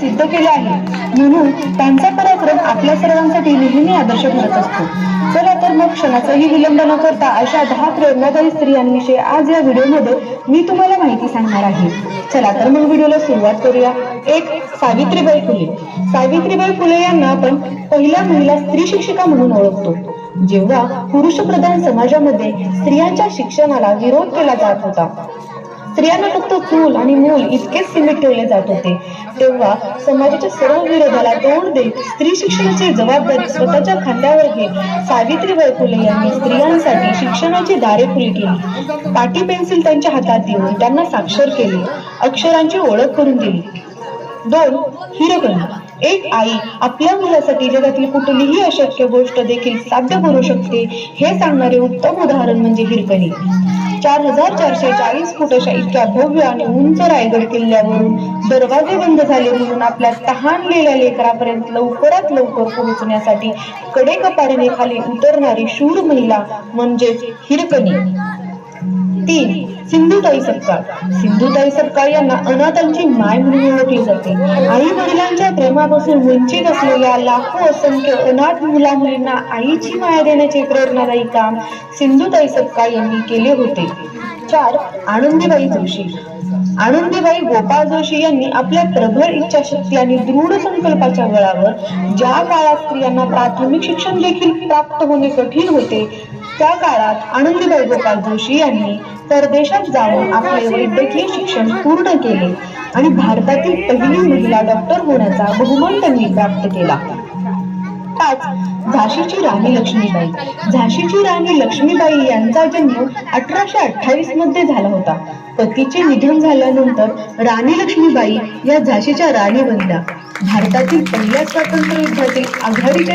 सिद्ध केले आहे. म्हणून त्यांचा पराक्रम आपल्या सर्वांसाठी नेहमी आदर्श ठरत असतो. चला तर मग क्षणाचाही विलंब न करता अशा दहा प्रेरणादायी स्त्रियांविषयी आज या व्हिडिओमध्ये मी तुम्हाला माहिती सांगणार आहे. चला तर मग व्हिडिओला सुरुवात करूया. एक सावित्रीबाई फुले. सावित्रीबाई फुले यांना आपण पहिल्या महिला स्त्री शिक्षिका म्हणून ओळखतो. जेव्हा पुरुषप्रधान समाजामध्ये स्त्रियांच्या शिक्षणाला विरोध केला जात होता स्त्रियांना फक्त चूल आणि मूल इतकेच सीमित ठेवले जात होते. तेव्हा समाजाच्या सर्व विरोधाला तोंड देत स्त्री शिक्षणाची जबाबदारी स्वतःच्या खांद्यावर घेत सावित्रीबाई फुले यांनी स्त्रियांसाठी शिक्षणाची दारे खुली केली. पाटी पेन्सिल त्यांच्या हातात देऊन त्यांना साक्षर केले. अक्षरांची ओळख करून दिली. दोन हिरकणी एक आई आपल्या मुलासाठी जगातील कुठलीही अशक्य गोष्ट देखील साध्य करू शकते हे सांगणारे उत्तम उदाहरण म्हणजे हिरकणी चार हजार चारशे चाळीस फुटाच्या इतक्या भव्य आणि उंच रायगड किल्ल्यावरून दरवाजे बंद झाले म्हणून आपल्या तहानलेल्या लेकरापर्यंत लवकरात लवकर पोहोचण्यासाठी कडेकपारीने खाली उतरणारी शूर महिला म्हणजेच हिरकणी. तीन सिंधुताई सपकाळ. सिंधुताई सपकाळ यांना अनाथांची माय म्हणून ओळखली जाते. आई वडिलांच्या प्रेमापासून वंचित असलेल्या लाखो असंख्य अनाथ मुला मुलींना आईची माया देण्याचे प्रेरणादायी काम सिंधुताई सपकाळ यांनी केले होते. चार आनंदीबाई जोशी. आनंदीबाई गोपाळ जोशी यांनी आपल्या प्रभर इच्छाशक्ती आणि दृढ संकल्पाच्या बळावर ज्या काळात स्त्रियांना प्राथमिक शिक्षण देखील प्राप्त होणे कठीण होते त्या काळात आनंदीबाई गोपाल जोशी यांनी परदेशात जाऊन आपले वैद्यकीय शिक्षण पूर्ण केले आणि भारतातील पहिली महिला डॉक्टर होण्याचा बहुमान त्यांनी प्राप्त केला. पाच झाशीची राणी लक्ष्मीबाई. झाशीची राणी लक्ष्मीबाई यांचा जन्म अठराशे अठ्ठावीसमध्ये झाला होता. पतीचे निधन झाल्यानंतर राणी लक्ष्मीबाई या झाशीच्या राणी बनल्या. भारतातील पहिल्या स्वातंत्र्य युद्धातील आघाडीच्या